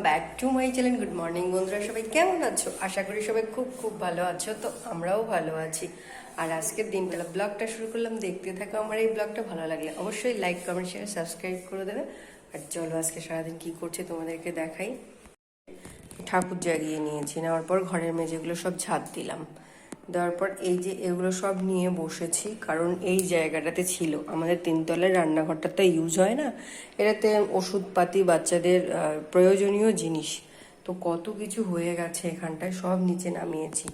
Excellent good morning বন্ধুরা, সবাই কেমন আছো? আশা করি সবাই খুব খুব ভালো আছো, তো আমরাও ভালো আছি। আর আজকের দিনবেলা ব্লগটা শুরু করলাম, দেখতে থাকো, আমার এই ব্লগটা ভালো লাগলে অবশ্যই লাইক কমেন্ট শেয়ার সাবস্ক্রাইব করে দেবে। আর চলো আজকে সারাদিন কি করছে তোমাদেরকে দেখাই। ঠাকুর জাগিয়ে নিয়েছি, নেওয়ার পর ঘরের মেঝেগুলো সব ঝাঁপ দিলাম। দেওয়ার পর এই যে এগুলো সব নিয়ে বসেছি, কারণ এই জায়গাটাতে ছিল। আমাদের তিনতলের রান্নাঘরটা তো ইউজ হয় না। এটাতে ওষুধপাতি বাচ্চাদের প্রয়োজনীয় জিনিস। তো কত কিছু হয়ে গেছে এখানটায়, সব নিচে নামিয়েছি।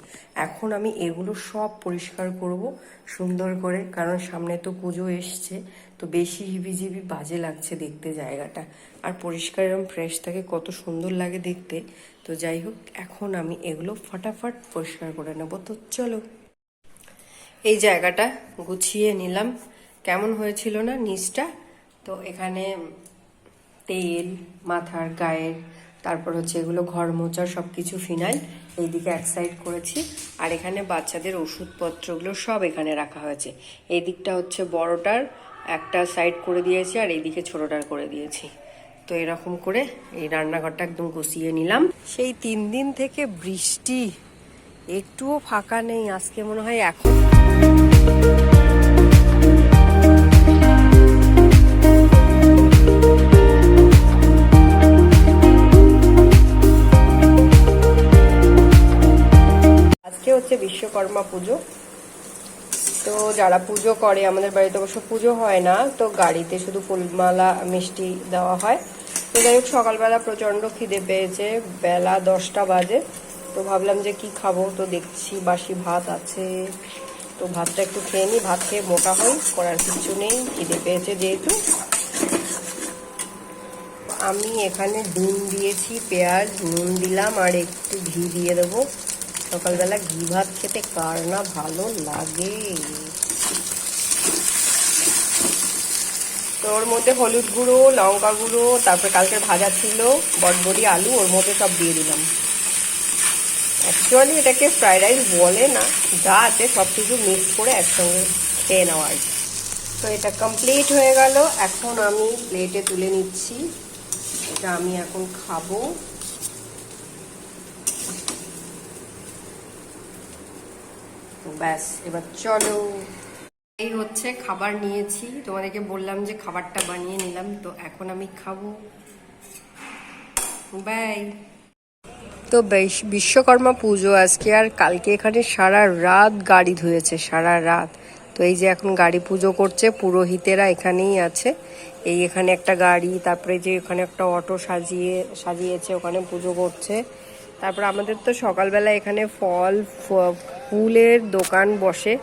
এখন আমি এগুলো সব পরিষ্কার করব, সুন্দর করে, কারণ সামনে তো পুজো এসছে, তো বেশি হিবিজিবি বাজে লাগছে দেখতে জায়গাটা। আর পরিষ্কার এবং ফ্রেশ থাকে, কত সুন্দর লাগে দেখতে। তো যাই হোক, এখন আমি এগুলো ফটাফট পরিষ্কার করে নেব। তো চলো, এই জায়গাটা গুছিয়ে নিলাম। কেমন হয়েছিল না নিচটা? তো এখানে তেল, মাথার গায়ের তারপর হচ্ছে এগুলো ঘর মোচার সব কিছু ফিনাইল এইদিকে এক সাইড করেছি। আর এখানে বাচ্চাদের ওষুধপত্রগুলো সব এখানে রাখা হয়েছে। এই দিকটা হচ্ছে বড়টার, একটা সাইড করে দিয়েছি আর এইদিকে ছোটোটার করে দিয়েছি। তো এরকম করে এই রান্নাঘরটা একদম গুছিয়ে নিলাম। সেই তিন দিন থেকে বৃষ্টি, একটুও ফাঁকা নেই, আজকে মনে হয় এখন। বিশ্বকর্মা পুজো। তো যারা পুজো করে, আমাদের বাড়িতে অবশ্য পুজো হয় না, তো গাড়িতে শুধু ফুলমালা, মিষ্টি দেওয়া হয়। তো যাই হোক, সকালবেলা প্রচণ্ড খিদে পেয়েছে, বেলা দশটা বাজে। তো ভাবলাম যে কি খাব, তো দেখছি বাসি ভাত আছে। তো ভাতটা একটু খেয়ে নিই, ভাত খেয়ে মোটা হই, করার কিছু নেই, খিদে পেয়েছে যেহেতু। আমি এখানে ডিম দিয়েছি, পেঁয়াজ, নুন দিলাম, আর একটু ঘি দিয়ে দেবো। সকালবেলা ঘি ভাত খেতে কার না ভালো লাগে। তো ওর মধ্যে হলুদ গুঁড়ো, লঙ্কা গুঁড়ো, তারপরে কালকের ভাজা ছিল, বটবড়ি, আলু, ওর মধ্যে সব দিয়ে দিলাম। অ্যাকচুয়ালি এটাকে ফ্রাইড রাইস বলে না, যা আছে সব কিছু মিক্স করে একসঙ্গে খেয়ে নেওয়া আর তো এটা কমপ্লিট হয়ে গেল, এখন আমি প্লেটে তুলে নিচ্ছি। এটা আমি এখন খাব। ব্যাস, এবার চলো। এই হচ্ছে খাবার নিয়েছি। তোমাদেরকে বললাম যে খাবারটা বানিয়ে নিলাম, তো এখন আমি খাব। বাই। তো বেশ- বিশ্বকর্মা পুজো আজকে, আর কালকে এখানে সারা রাত গাড়ি ধুয়েছে, সারা রাত। তো এই যে এখন গাড়ি পুজো করছে, পুরোহিতেরা এখানেই আছে। এই এখানে একটা গাড়ি, তারপরে যে এখানে একটা অটো সাজিয়ে, সাজিয়েছে, ওখানে পুজো করছে। তারপর আমাদের তো সকালবেলা এখানে ফল ফুলের দোকান বসে।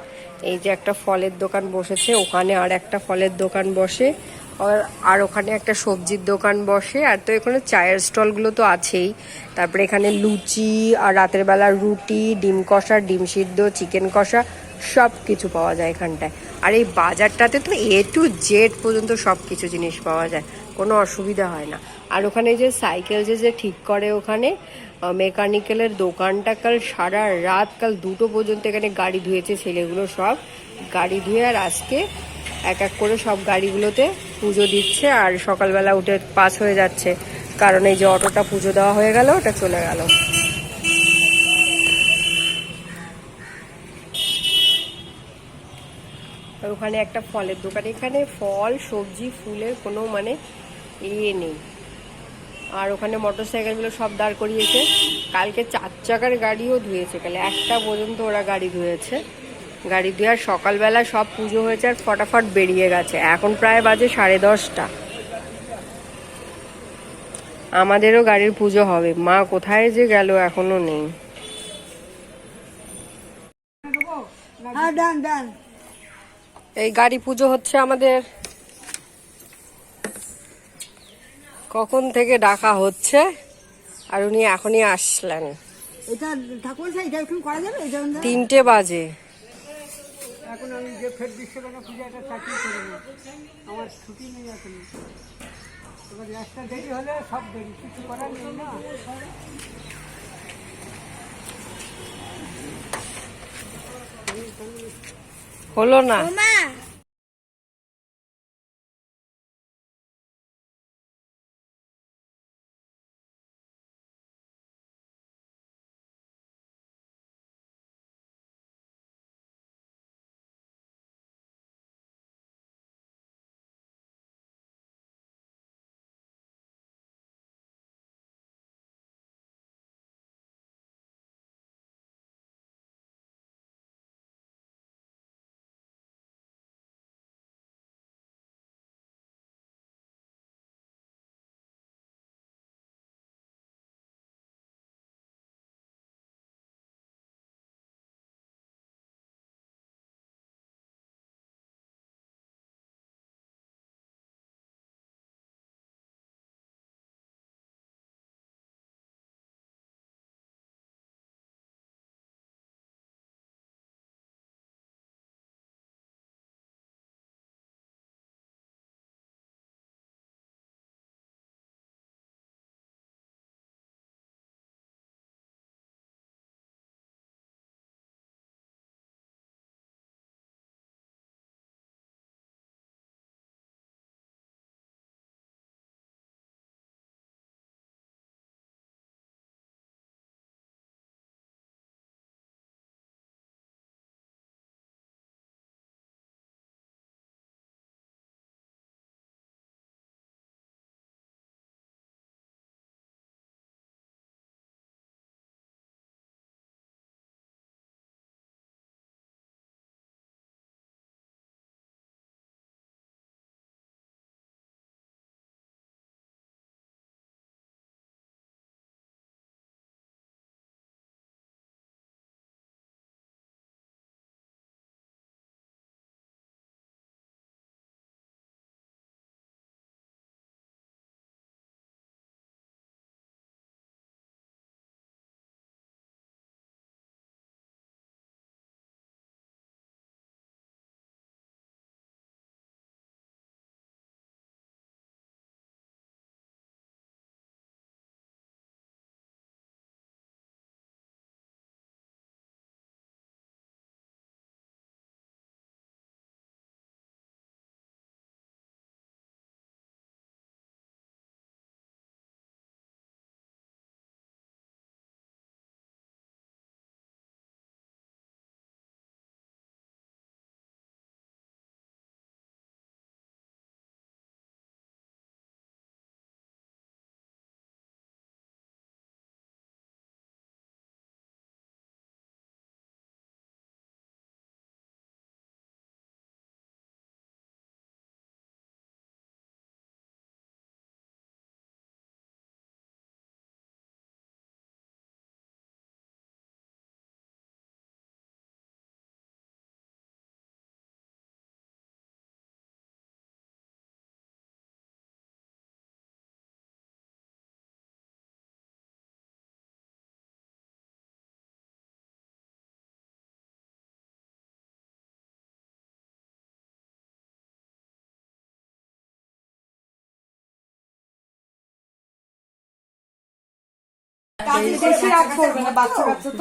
এই যে একটা ফলের দোকান বসেছে, ওখানে আর একটা ফলের দোকান বসে, আর ওখানে একটা সবজির দোকান বসে। আর তো এখানে চায়ের স্টলগুলো তো আছেই। তারপরে এখানে লুচি, আর রাতের বেলা রুটি, ডিম কষা, ডিম সিদ্ধ, চিকেন কষা সব কিছু পাওয়া যায় এখানটায়। আর এই বাজারটাতে তো এ টু জেড পর্যন্ত সব কিছু জিনিস পাওয়া যায়। কোনো অসুবিধা হয় না। আর ওখানে যে সাইকেল যে যে ঠিক করে ওখানে মেকানিক্যালের দোকানটা কাল সারা রাত, কাল দুটো পর্যন্ত এখানে গাড়ি ধুয়েছে ছেলেগুলো সব। গাড়ি ধুয়ে আর আজকে এক এক করে সব গাড়িগুলোতে পুজো দিচ্ছে আর সকালবেলা উঠে পাস হয়ে যাচ্ছে। কারণ এই যে অটোটা পুজো দেওয়া হয়ে গেল, ওটা চলে গেল। ওখানে একটা ফলের দোকান। এখানে ফল, সবজি, ফুলের কোনো মানে ইয়ে নেই। আর ওখানে মোটর সাইকেলগুলো সব দাঁড় করিয়েছে। কালকে চার চাকার গাড়িও ধুয়েছে কালে। একটা পর্যন্ত ওরা গাড়ি ধুয়েছে। গাড়ি ধুয়ে আর সকালবেলা সব পুজো হয়েছে আর ফটাফট বেরিয়ে গেছে। এখন প্রায় বাজে সাড়ে দশটা। আমাদেরও গাড়ির পুজো হবে। মা কোথায় যে গেল এখনও নেই। হ্যাঁ ডান ডান। এই গাড়ি পুজো হচ্ছে আমাদের। কখন থেকে ডাকা হচ্ছে আর উনি এখনই আসলেন। এটা ঠাকুর এটা এখন করা যাবে? তিনটে বাজে। এখন আমি যে ফের বিশ্বকর্মা পূজাটা চাকরি করে আমার ছুটি নেই এখন। এবার রাস্তা দেরি হলে সব দেরি কিছু করার নেই না। মা বেশি রাগ করবে না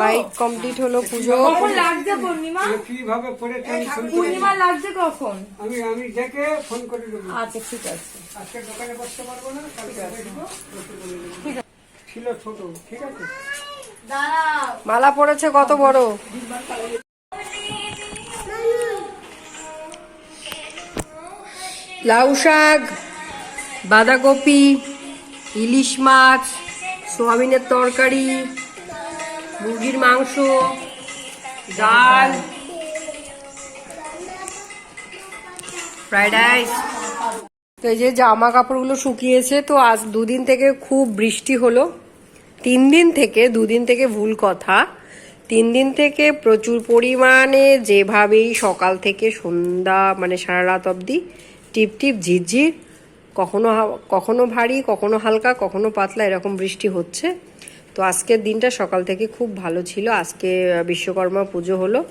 বাইক কমপ্লিট হলো পুজো। কখন লাগছে পূর্ণিমা? কীভাবে পড়েছে আমি পূর্ণিমা লাগছে কখন? আমি আমি দেখে ফোন করে দেবো। আচ্ছা ঠিক আছে। আজকে দোকানে বসতে পারব না কালকে দেখব বসে বলে দেবো। ছিল ছোট ঠিক আছে। মালা পড়েছে কত বড়? লাউ শাক বাঁধাকপি ইলিশ মাছ সোয়াবিনের তরকারি, মুরগির মাংস, ডাল, ফ্রাইড রাইস। তো এই যে জামা কাপড়গুলো শুকিয়েছে, তো আজ দুদিন থেকে খুব বৃষ্টি হলো। তিন দিন থেকে, দুদিন থেকে ভুল কথা। তিন দিন থেকে প্রচুর পরিমাণে যেভাবেই সকাল থেকে সন্ধ্যা মানে সারা রাত অবধি টিপ টিপ ঝিরঝির কখনো কখনো ভারী, কখনো হালকা, কখনো পাতলা, এরকম বৃষ্টি হচ্ছে। তো আজকের দিনটা সকাল থেকে খুব ভালো ছিল। আজকে বিশ্বকর্মা পুজো হলো।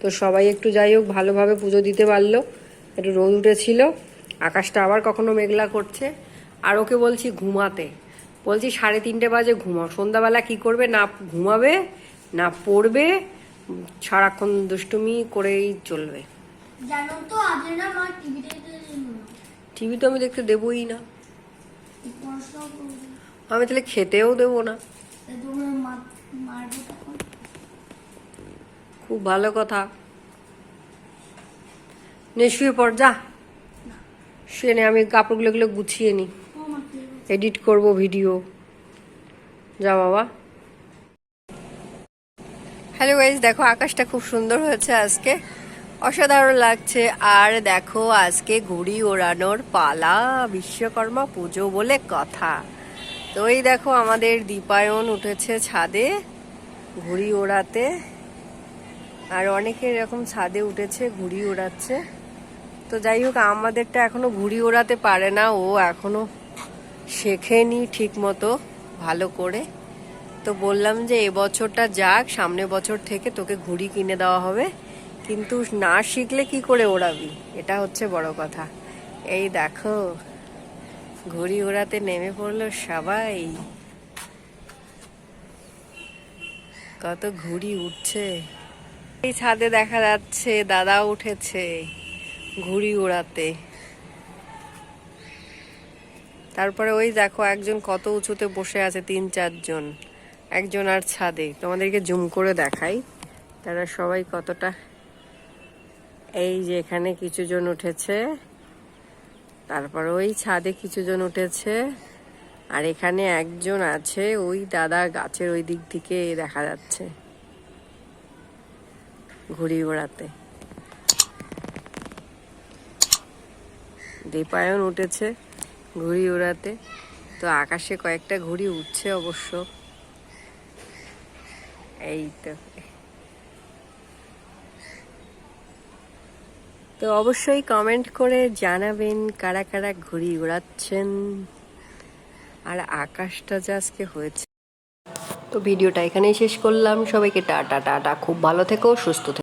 তো সবাই একটু যাই হোক, ভালোভাবে পুজো দিতে পারল। একটু রোদ উঠেছিল। আকাশটা আবার কখনো মেঘলা করছে। আর ওকে বলছি ঘুমাতে। বলছি সাড়ে তিনটে বাজে ঘুমাও। সন্ধ্যাবেলা কি করবে? না ঘুমাবে, না পড়বে, সারাক্ষণ দুষ্টুমি করেই চলবে। জানো তো আগে না মা টিভি দেখতে দিল না টিভি তো আমি দেখতে দেবই না। আমি তাহলে খেতেও দেবো না। খুব ভালো কথা। নে, শুয়ে পড়, যা। শুয়ে নে, আমি কাপড়গুলো এগুলো গুছিয়ে নিই এডিট করব ভিডিও। যা বাবা। হ্যালো গাইজ দেখো আকাশটা খুব সুন্দর হয়েছে আজকে। অসাধারণ লাগছে। আর দেখো, আজকে ঘুড়ি ওড়ানোর পালা, বিশ্বকর্মা পুজো বলে কথা। তো এই দেখো, আমাদের দীপায়ন উঠেছে ছাদে ঘুড়ি ওড়াতে। আর অনেকে এরকম ছাদে উঠেছে ঘুড়ি ওড়াচ্ছে। তো যাই হোক, আমাদেরটা এখনও ঘুড়ি ওড়াতে পারে না। ও এখনও শেখেনি ঠিক মতো ভালো করে। তো বললাম যে এবছরটা যাক, সামনে বছর থেকে তোকে ঘুড়ি কিনে দেওয়া হবে। কিন্তু না শিখলে কি করে ওড়াবি? এটা হচ্ছে বড় কথা। এই দেখো, ঘুড়ি ওড়াতে নেমে পড়ল সবাই। কত ঘুড়ি উঠছে। এই ছাদে দেখা যাচ্ছে, দাদা উঠেছে ঘুড়ি ওড়াতে। তারপরে ওই দেখো, একজন কত উঁচুতে বসে আছে, তিন চারজন। একজন আর ছাদে। তোমাদেরকে জুম করে দেখাই, তারা সবাই কতটা এই যে এখানে কিছু জন উঠেছে। তারপর ওই ছাদে কিছু জন উঠেছে। আর এখানে একজন আছে, ওই দাদা গাছের ওই দিক থেকে দেখা যাচ্ছে। ঘুড়ি ওড়াতে। দীপায়ন উঠেছে ঘুড়ি ওড়াতে। তো আকাশে কয়েকটা ঘুড়ি উঠছে অবশ্য। এই তো। তো অবশ্যই কমেন্ট করে জানাবেন কারা কারা ঘুরি ঘোরাচ্ছেন আর আকাশটা যে আজকে হয়েছে। তো ভিডিওটা এখানেই শেষ করলাম। সবাইকে টাটা টাটা খুব ভালো থেকো, সুস্থ থেকো।